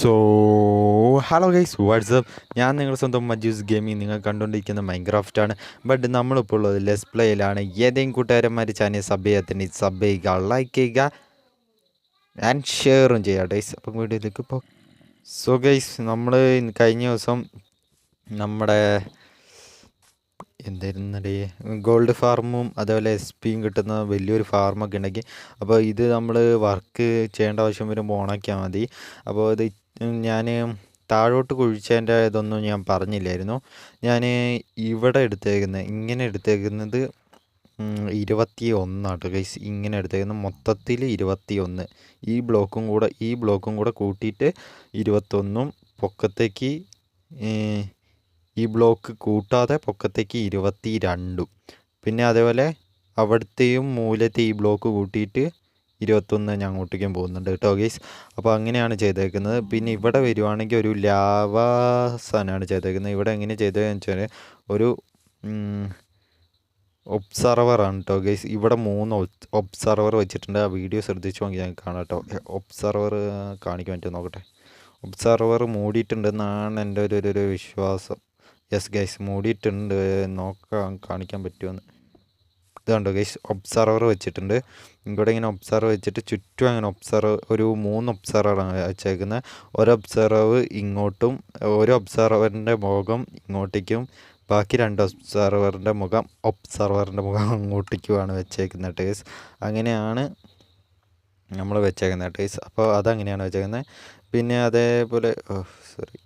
So hello guys WhatsApp ഞാൻ നിങ്ങളുടെ സ്വന്തം മജൂസ് ഗെയിമിംഗ് നിങ്ങൾ കണ്ടുകൊണ്ടിരിക്കുന്ന മൈൻക്രാഫ്റ്റ് ആണ്. ബട്ട് നമ്മളിപ്പോൾ ഉള്ളത് ലെസ് പ്ലേയിലാണ് ഏതെങ്കിലും കൂട്ടുകാരന്മാർ ചാനൽ സബ് ചെയ്യാത്തന്നെ സബ് ചെയ്യുക ലൈക്ക് ചെയ്യുക ആൻഡ് ഷെയറും ചെയ്യുക ഗൈസ് അപ്പം വീഡിയോയിലേക്ക് ഇപ്പോൾ സോ ഗൈസ് നമ്മൾ കഴിഞ്ഞ ദിവസം നമ്മുടെ എന്തായിരുന്നടി ഗോൾഡ് ഫാർമും അതേപോലെ എസ് പിയും കിട്ടുന്ന വലിയൊരു ഫാർമൊക്കെ ഉണ്ടെങ്കിൽ അപ്പോൾ ഇത് നമ്മൾ വർക്ക് ചെയ്യേണ്ട ആവശ്യം വരുമ്പോൾ ഓണാക്കിയാൽ മതി. അപ്പോൾ ഇത് ഞാൻ താഴോട്ട് കുഴിച്ചതിന്റെ ഇതൊന്നും ഞാൻ പറഞ്ഞില്ലായിരുന്നു. ഞാൻ ഇവിടെ എടുത്തേക്കുന്നത് ഇങ്ങനെ എടുത്തേക്കുന്നത് ഇരുപത്തി ഒന്നാട്ടോ ഗൈസ് ഇങ്ങനെ എടുത്തേക്കുന്നത് മൊത്തത്തിൽ ഇരുപത്തി ഒന്ന് ഈ ബ്ലോക്കും കൂടെ ഈ ബ്ലോക്കും കൂടെ കൂട്ടിയിട്ട് ഇരുപത്തൊന്നും പൊക്കത്തേക്ക് ഈ ബ്ലോക്ക് കൂട്ടാതെ പൊക്കത്തേക്ക് ഇരുപത്തി രണ്ടും പിന്നെ അതേപോലെ അവിടുത്തെയും മൂലത്തെ ഈ ബ്ലോക്ക് കൂട്ടിയിട്ട് ഇരുപത്തൊന്ന് ഞാൻ അങ്ങോട്ടേക്കും പോകുന്നുണ്ട് കേട്ടോ ഗൈസ് അപ്പോൾ അങ്ങനെയാണ് ചെയ്തേക്കുന്നത്. പിന്നെ ഇവിടെ വരുവാണെങ്കിൽ ഒരു ലാവാസാനാണ് ചെയ്തേക്കുന്നത്. ഇവിടെ എങ്ങനെ ചെയ്തതെന്ന് വെച്ചാൽ ഒരു ഒബ്സർവറാണ് കേട്ടോ ഗൈസ് ഇവിടെ മൂന്ന് ഒബ്സർവർ വെച്ചിട്ടുണ്ട്. ആ വീഡിയോ ശ്രദ്ധിച്ചു നോക്കി ഞാൻ കാണാം കേട്ടോ ഒബ്സർവർ കാണിക്കാൻ പറ്റുമോ നോക്കട്ടെ. ഒബ്സർവർ മൂടിയിട്ടുണ്ടെന്നാണ് എന്റെ ഒരു ഒരു വിശ്വാസം. യെസ് ഗൈസ് മൂടിയിട്ടുണ്ട്. നോക്കാം കാണിക്കാൻ പറ്റുമെന്ന് ഇത് കണ്ടോ ഗൈസ് ഒബ്സർവർ വെച്ചിട്ടുണ്ട്. ഇവിടെ ഇങ്ങനെ ഒബ്സർവ് വെച്ചിട്ട് ചുറ്റും അങ്ങനെ ഒബ്സർവ് ഒരു മൂന്ന് ഒബ്സർവറാണ് വെച്ചേക്കുന്നത് ഒരു ഒബ്സർവ് ഇങ്ങോട്ടും ഒരു ഒബ്സർവറിന്റെ മുഖം ഇങ്ങോട്ടേക്കും. ബാക്കി രണ്ട് ഒബ്സർവറിന്റെ മുഖം ഒബ്സർവറിന്റെ മുഖം അങ്ങോട്ടേക്കുമാണ് വെച്ചേക്കുന്നത് ടേസ് അങ്ങനെയാണ് നമ്മൾ വെച്ചേക്കുന്നത് ടേസ് അപ്പോൾ അതങ്ങനെയാണ് വെച്ചേക്കുന്നത് പിന്നെ അതേപോലെ സോറി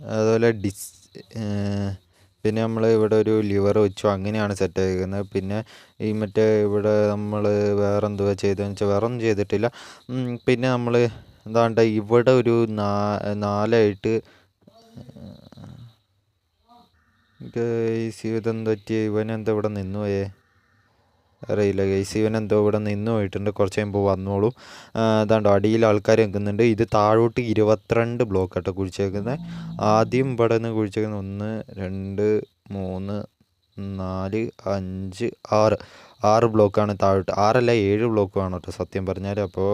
അതുപോലെ ഡിസ് പിന്നെ നമ്മൾ ഇവിടെ ഒരു ലിവർ വെച്ചു അങ്ങനെയാണ് സെറ്റ് ആയിരിക്കുന്നത് പിന്നെ ഈ മറ്റേ ഇവിടെ നമ്മൾ വേറെ എന്തുവാ ചെയ്തതെന്ന് വെച്ചാൽ വേറെ ഒന്നും ചെയ്തിട്ടില്ല പിന്നെ നമ്മൾ എന്താണ്ട് ഇവിടെ ഒരു നാ നാലായിട്ട് ഇതെന്ത് പറ്റിയ ഇവനെന്താ ഇവിടെ നിന്നു പോയേ അറിയില്ല. ഗൈസ് ഇവൻ എന്തോ ഇവിടെ നിന്ന് പോയിട്ടുണ്ട്. കുറച്ച് കഴിയുമ്പോൾ വന്നോളൂ. അതാണ്ടോ അടിയിൽ ആൾക്കാർ നിൽക്കുന്നുണ്ട്. ഇത് താഴോട്ട് ഇരുപത്തിരണ്ട് ബ്ലോക്ക് ആട്ടോ കുഴിച്ചേക്കുന്നത് ആദ്യം ഇവിടെ നിന്ന് കുഴിച്ചേക്കുന്നത് ഒന്ന് രണ്ട് മൂന്ന് നാല് അഞ്ച് ആറ്. ആറ് ബ്ലോക്കാണ് താഴോട്ട്. ആറല്ല ഏഴ് ബ്ലോക്ക് വേണം കേട്ടോ സത്യം പറഞ്ഞാൽ അപ്പോൾ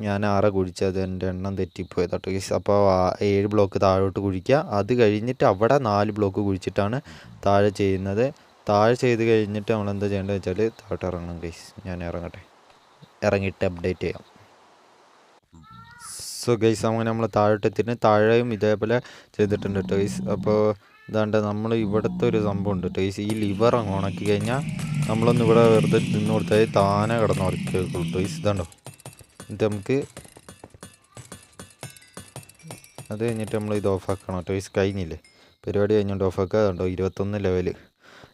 ഞാൻ ആറ് കുഴിച്ചത്. എന്റെ എണ്ണം തെറ്റിപ്പോയത് കേട്ടോ ഗൈസ് അപ്പോൾ ഏഴ് ബ്ലോക്ക് താഴോട്ട് കുഴിക്കുക. അത് കഴിഞ്ഞിട്ട് അവിടെ നാല് ബ്ലോക്ക് കുഴിച്ചിട്ടാണ് താഴെ ചെയ്യുന്നത്. താഴെ ചെയ്ത് കഴിഞ്ഞിട്ട് നമ്മൾ എന്താ ചെയ്യേണ്ടത് വെച്ചാൽ താഴോട്ട് ഇറങ്ങണം ഗൈസ് ഞാൻ ഇറങ്ങട്ടെ. ഇറങ്ങിയിട്ട് അപ്ഡേറ്റ് ചെയ്യാം. സോ ഗൈസ് അങ്ങനെ നമ്മൾ താഴോട്ട് എത്തിയിട്ട് താഴെയും ഇതേപോലെ ചെയ്തിട്ടുണ്ട് കേട്ടോ ഗൈസ് അപ്പോൾ ഇതാണ്ട് നമ്മൾ ഇവിടുത്തെ ഒരു സംഭവം ഉണ്ട് കേട്ടോ ഗൈസ് ഈ ലിവർ അങ്ങ് ഉണക്കി കഴിഞ്ഞാൽ നമ്മളൊന്ന് ഇവിടെ വെറുതെ നിന്ന് കൊടുത്താൽ താനെ കിടന്ന് ഉറക്കിയേക്കുള്ളൂ കേട്ടോ ഗൈസ് ഇതാണ്ടോ? ഇത് നമുക്ക് അത് കഴിഞ്ഞിട്ട് നമ്മൾ ഇത് ഓഫാക്കണം കേട്ടോ ഗൈസ് കഴിഞ്ഞില്ലേ? പരിപാടി കഴിഞ്ഞുകൊണ്ട് ഓഫാക്കുക അതുണ്ടോ? ഇരുപത്തൊന്ന് ലെവൽ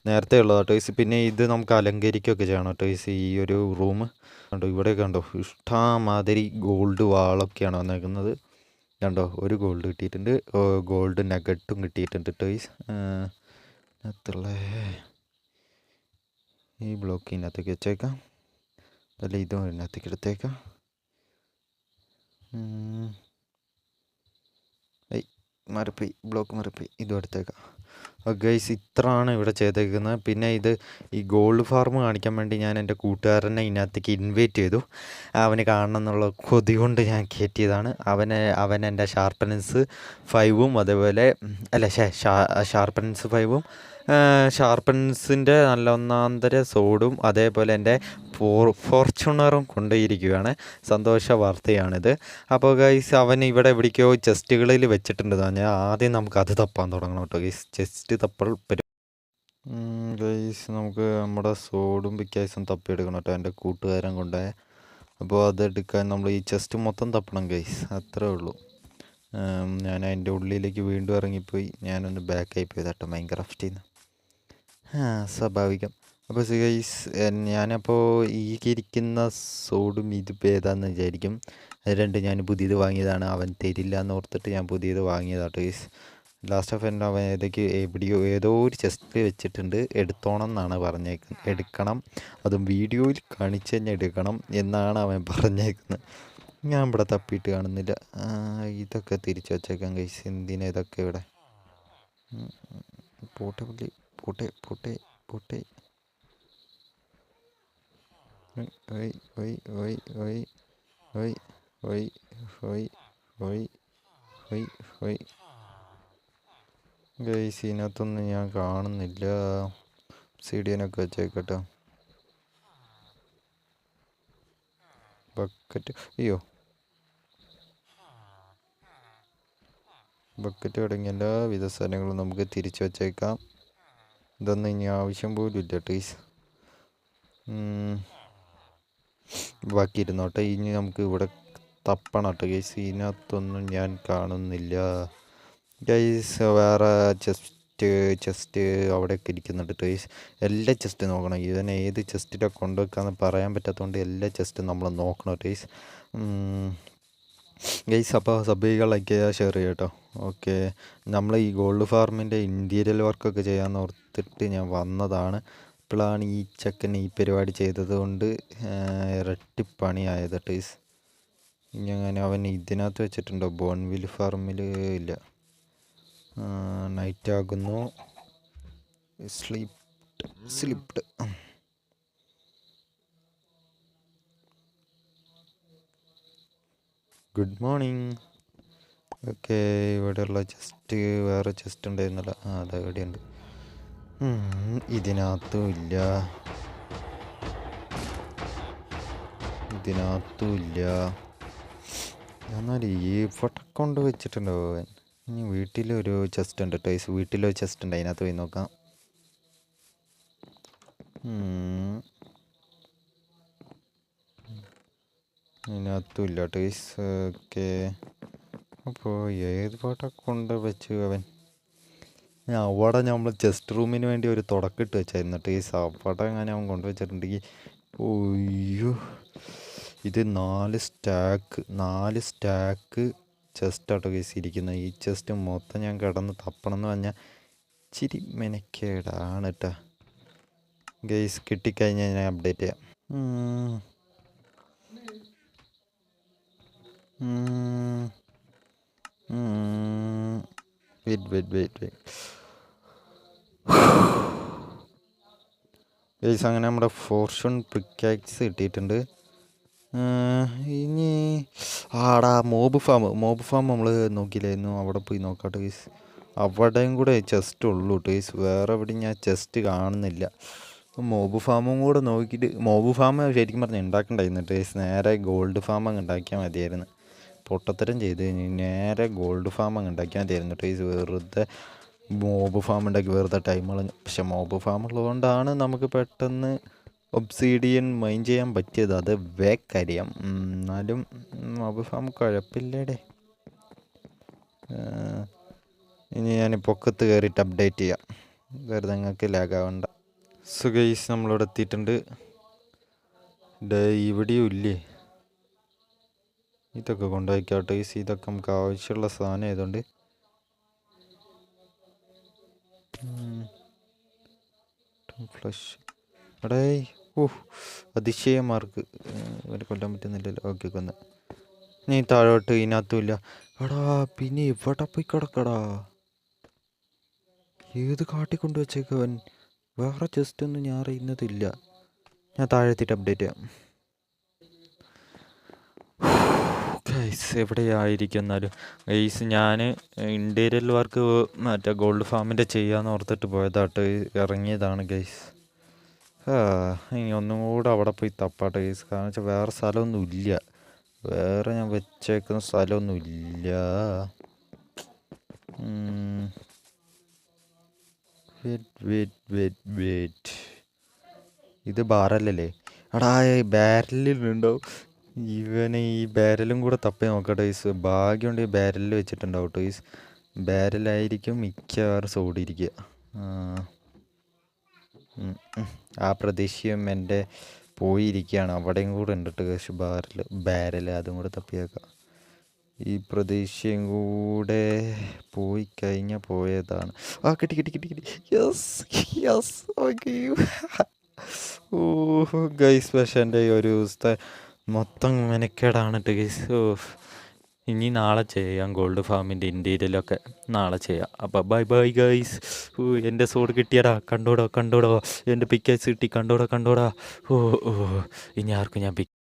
നേരത്തെ ഉള്ളതാണ് ടോയ്സ് പിന്നെ ഇത് നമുക്ക് അലങ്കരിക്കുകയൊക്കെ ചെയ്യണം ടോയ്സ് ഈ ഒരു റൂം കണ്ടോ ഇവിടെ കണ്ടോ ഇഷ്ടമാതിരി ഗോൾഡ് വാളൊക്കെയാണ് വന്നേക്കുന്നത്. കണ്ടോ ഒരു ഗോൾഡ് കിട്ടിയിട്ടുണ്ട്. ഗോൾഡ് നഗട്ടും കിട്ടിയിട്ടുണ്ട് ടോയ്സ് അതിനകത്തുള്ള ഈ ബ്ലോക്ക് ഇതിനകത്തേക്ക് വെച്ചേക്കാം. അല്ല ഇതും ഇതിനകത്തേക്ക് എടുത്തേക്കാം. മറിപ്പോയി. ബ്ലോക്ക് മറിപ്പോയി. ഇതും എടുത്തേക്കാം. ഗൈസ് ഇത്രയാണ് ഇവിടെ ചെയ്തേക്കുന്നത്. പിന്നെ ഇത് ഈ ഗോൾഡ് ഫാർം കാണിക്കാൻ വേണ്ടി ഞാൻ എന്റെ കൂട്ടുകാരനെ ഇതിനകത്തേക്ക് ഇൻവൈറ്റ് ചെയ്തു. അവന് കാണണം എന്നുള്ള കൊതി കൊണ്ട് ഞാൻ കയറ്റിയതാണ്. അവന് അവൻ എന്റെ ഷാർപ്പനൻസ് ഫൈവും അതേപോലെ അല്ല ഷാർപ്പനൻസ് ഫൈവും ഷാർപ്പൻസിന്റെ നല്ല ഒന്നാന്തര സോഡും അതേപോലെ എന്റെ ഫോർ ഫോർച്യൂണറും കൊണ്ടുപോയിരിക്കുകയാണ്. സന്തോഷ വാർത്തയാണിത്. അപ്പോൾ ഗൈസ് അവൻ ഇവിടെ എവിടേക്കോ ചെസ്റ്റുകളിൽ വെച്ചിട്ടുണ്ട് ഞാൻ ആദ്യം നമുക്ക് അത് തപ്പാൻ തുടങ്ങണം കേട്ടോ ഗൈസ് ചെസ്റ്റ് തപ്പൽ ഗൈസ് നമുക്ക് നമ്മുടെ സോഡും പിക്കാസും തപ്പിയെടുക്കണം കേട്ടോ എന്റെ കൂട്ടുകാരൻ കൊണ്ടുപോയ അപ്പോൾ അതെടുക്കാൻ നമ്മൾ ഈ ചെസ്റ്റ് മൊത്തം തപ്പണം ഗൈസ് അത്രേ ഉള്ളൂ. ഞാൻ അതിന്റെ ഉള്ളിലേക്ക് വീണ്ടും ഇറങ്ങിപ്പോയി. ഞാനൊന്ന് ബാക്കായി പോയി കേട്ടോ. മൈൻക്രാഫ്റ്റിൽ നിന്ന് സ്വാഭാവികം. അപ്പോൾ ഗൈസ് ഞാനപ്പോൾ ഈ ഇരിക്കുന്ന സോഡും ഇതിപ്പോൾ ഏതാന്ന് വിചാരിക്കും. അത് രണ്ട് ഞാൻ പുതിയത് വാങ്ങിയതാണ്. അവൻ തരില്ല എന്ന് ഓർത്തിട്ട് ഞാൻ പുതിയത് വാങ്ങിയതാട്ടോ ഗൈസ്. ലാസ്റ്റ് ഓഫ് എന്റെ അവൻ ഏതൊക്കെ എവിടെയോ ഏതോ ഒരു ചെസ്റ്റിൽ വെച്ചിട്ടുണ്ട്. എടുത്തോണം എന്നാണ് പറഞ്ഞേക്കുന്നത് എടുക്കണം. അതും വീഡിയോയിൽ കാണിച്ച് തന്നെ എടുക്കണം എന്നാണ് അവൻ പറഞ്ഞേക്കുന്നത് ഞാൻ ഇവിടെ തപ്പിയിട്ട് കാണുന്നില്ല. ഇതൊക്കെ തിരിച്ചു വച്ചേക്കാം ഗൈസ്. എന്തിനാ ഇതൊക്കെ ഇവിടെ? പോട്ടെ പുള്ളി. പോട്ടെ പോട്ടെ പോട്ടെ ഒയ് ഒയ് ഒയ് ഒയ് ഒയ് ഒയ് ഒയ് ഒയ് ഒയ് ഒയ് ഗൈസ് ഇതിനകത്തൊന്നും ഞാൻ കാണുന്നില്ല സിഡിയനൊക്കെ വെച്ചേക്കട്ടോ ബക്കറ്റ് അയ്യോ ബക്കറ്റ് തുടങ്ങിയ എല്ലാവിധ സാധനങ്ങളും നമുക്ക് തിരിച്ചു വച്ചേക്കാം ഇതൊന്നും ഇനി ആവശ്യം പോലും ഇല്ല ടീസ് ബാക്കി ഇരുന്നോട്ടെ ഇനി നമുക്ക് ഇവിടെ തപ്പണം കേട്ടോ ഗൈസ് ഇതിനകത്തൊന്നും ഞാൻ കാണുന്നില്ല ഗൈസ് വേറെ ചെസ്റ്റ് ചെസ്റ്റ് അവിടെയൊക്കെ ഇരിക്കുന്നുണ്ട് ഗൈസ് എല്ലാ ചെസ്റ്റ് നോക്കണം ഇതിനെ ഏത് ചെസ്റ്റിലാണ് കൊണ്ടുവെക്കാന്ന് പറയാൻ പറ്റാത്തതുകൊണ്ട് എല്ലാ ചെസ്റ്റും നമ്മൾ നോക്കണം ഗൈസ് ഗൈസ് അപ്പോൾ ചെയ്യുക ലൈക്ക് ചെയ്യുക ഷെയർ ചെയ്യുക കേട്ടോ ഓക്കെ നമ്മൾ ഈ ഗോൾഡ് ഫാർമിന്റെ ഇന്റീരിയൽ വർക്കൊക്കെ ചെയ്യാമെന്ന് ഓർത്തിട്ട് ഞാൻ വന്നതാണ്. ഇപ്പോഴാണ് ഈ ചെക്കൻ ഈ പരിപാടി ചെയ്തത് കൊണ്ട് ഇരട്ടിപ്പണിയായത് ടീസ് ഞാൻ അവൻ ഇതിനകത്ത് വെച്ചിട്ടുണ്ടോ? ബോൺവിൽ ഫാർമിൽ ഇല്ല. നൈറ്റ് ആകുന്നു. Slept slept good morning okay ഇവിടെയുള്ള ചെസ്റ്റ് വേറെ ചെസ്റ്റ് ഉണ്ടായിരുന്നില്ല. ആ അത് ഇവിടെയുണ്ട്. ഇതിനകത്തും ഇല്ല. ഇതിനകത്തും ഇല്ല. എന്നാൽ ഈ കൊണ്ട് വെച്ചിട്ടുണ്ടോ ഇനി വീട്ടിലൊരു ചെസ്റ്റ് ഉണ്ട് ടൈസ് വീട്ടിലൊരു ചെസ്റ്റ് ഉണ്ട്. അതിനകത്ത് പോയി നോക്കാം. ഇതിനകത്തും ടൈസ് ഓക്കെ അപ്പോൾ ഏത് പാട്ടൊക്കെ കൊണ്ട് വെച്ചു അവൻ? അവിടെ നമ്മൾ ചെസ്റ്റ് റൂമിന് വേണ്ടി ഒരു തുടക്കിട്ട് വെച്ചായിരുന്നു. ടേസ് അവിടെ അങ്ങനെ അവൻ കൊണ്ടുവച്ചിട്ടുണ്ടെങ്കിൽ ഒയ്യോ ഇത് നാല് സ്റ്റാക്ക് നാല് സ്റ്റാക്ക് ചെസ്റ്റാട്ടോ കേസ് ഇരിക്കുന്നത് ഈ ചെസ്റ്റ് മൊത്തം ഞാൻ കിടന്ന് തപ്പണം എന്ന് പറഞ്ഞാൽ ഇച്ചിരി മെനക്കേടാണ് കേട്ടോ ഗെയ്സ് കിട്ടിക്കഴിഞ്ഞാൽ ഞാൻ അപ്ഡേറ്റ് ചെയ്യാം. Wait wait wait wait guys അങ്ങനെ നമ്മുടെ ഫോർച്യൂൺ പിക്കാക്സ് കിട്ടിയിട്ടുണ്ട്. ഇനി ആടാ മോബ് ഫാം മോബ് ഫാം നമ്മൾ നോക്കിയില്ലായിരുന്നു. അവിടെ പോയി നോക്കാട്ടെ ഗൈസ് അവിടെയും കൂടെ ചെസ്റ്റ് ഉള്ളൂ ഗൈസ് വേറെ എവിടെയും ഞാൻ ചെസ്റ്റ് കാണുന്നില്ല. മോബ് ഫാമും കൂടെ നോക്കിയിട്ട് മോബ് ഫാം ശരിക്കും പറഞ്ഞാൽ ഉണ്ടാക്കണ്ടായിരുന്നു ഗൈസ് നേരെ ഗോൾഡ് ഫാം അങ്ങ് ഉണ്ടാക്കിയാൽ മതിയായിരുന്നു. പൊട്ടത്തരം ചെയ്ത് കഴിഞ്ഞ് നേരെ ഗോൾഡ് ഫാം അങ്ങ് ഉണ്ടാക്കിയാൽ മതിയായിരുന്നു ഈ വെറുതെ മോബ് ഫാം ഉണ്ടാക്കി. വെറുതെ ടൈം കളഞ്ഞു. പക്ഷെ മോബ് ഫാം ഉള്ളതുകൊണ്ടാണ് നമുക്ക് പെട്ടെന്ന് ഒബ്സീഡിയൻ മൈൻ ചെയ്യാൻ പറ്റിയത്. അത് വേക്കറിയാം എന്നാലും മോബ് ഫാം കുഴപ്പമില്ലേടേ. ഇനി ഞാൻ പൊക്കത്ത് കയറിയിട്ട് അപ്ഡേറ്റ് ചെയ്യാം. വെറുതെ നിങ്ങൾക്ക് ലാഗാവണ്ട സുഖൈസ് നമ്മളിവിടെ എത്തിയിട്ടുണ്ട്. ഡേ ഇവിടെയും ഇല്ലേ? ഇതൊക്കെ കൊണ്ടുപോയിക്കോട്ടെ. ഇതൊക്കെ നമുക്ക് ആവശ്യമുള്ള സാധനം ആയതുകൊണ്ട്. ഫ്ലഷ്. എടേ ഓ അതിശയമാർക്ക്. ഇവരെ കൊല്ലാൻ പറ്റുന്നില്ലല്ലോ. ഓക്കെ കൊന്ന നീ താഴോട്ട് ഇതിനകത്തുമില്ല. എടാ പിന്നെ ഇവിടെ പോയി കിടക്കടാ? ഏത് കാട്ടിക്കൊണ്ട് വെച്ചേക്കവൻ വേറെ ജസ്റ്റ് ഒന്നും ഞാൻ അറിയുന്നതില്ല. ഞാൻ താഴെത്തിയിട്ട് അപ്ഡേറ്റ് ചെയ്യാം. ഗൈസ് എവിടെയായിരിക്കുന്നാലും? ഗൈസ് ഞാൻ ഇന്റീരിയൽ വർക്ക് മറ്റേ ഗോൾഡ് ഫാമിന്റെ ചെയ്യാന്ന് ഓർത്തിട്ട് പോയതാട്ട്. ഇറങ്ങിയതാണ് ഗൈസ് ഇനി ഒന്നും കൂടെ അവിടെ പോയി തപ്പാട്ടെ ഗൈസ് കാരണം വെച്ചാൽ വേറെ സ്ഥലമൊന്നും ഇല്ല. വേറെ ഞാൻ വെച്ചേക്കുന്ന സ്ഥലമൊന്നും ഇല്ല. വെയിറ്റ് വെയിറ്റ് വെയിറ്റ് ഇത് ബാറല്ലേ എടാ ബാരലിലുണ്ടാവും ഇവനെ ഈ ബാരലും കൂടെ തപ്പി നോക്കട്ടെ ഈസ്. ഭാഗ്യമുണ്ട് ഈ ബാരലിൽ വെച്ചിട്ടുണ്ടാവും കേട്ടോ ഈസ്. ബാരലായിരിക്കും മിക്കവാറും സോടിയിരിക്കുക ആ. പ്രതീക്ഷയും എന്റെ പോയിരിക്കുകയാണ്. അവിടെയും കൂടെ ഉണ്ട് കേട്ടോ ബാരൽ. ബാരൽ അതും കൂടെ തപ്പിയേക്കാം. ഈ പ്രതീക്ഷയും കൂടെ പോയി കഴിഞ്ഞാൽ പോയതാണ്. ആ കിട്ടി കിട്ടി കിട്ടി കിട്ടി. യെസ് യെസ് ഓക്കെ ഓ ഗൈസ് പക്ഷേ എന്റെ ഒരു ദിവസത്തെ മൊത്തം മെനക്കേടാണ് ഗൈസ് ഇനി നാളെ ചെയ്യാം ഗോൾഡ് ഫാമിന്റെ ഇന്റീരിയലൊക്കെ നാളെ ചെയ്യാം. അപ്പോൾ ബൈ ബൈ ഗൈസ് ഓ എന്റെ സോഡ് കിട്ടിയടാ. കണ്ടോടോ കണ്ടോടോ. എന്റെ പിക്കേഴ്സ് കിട്ടി. കണ്ടോടോ കണ്ടോടാ. ഓ ഓ ഇനി ആർക്കും ഞാൻ പിക്ക്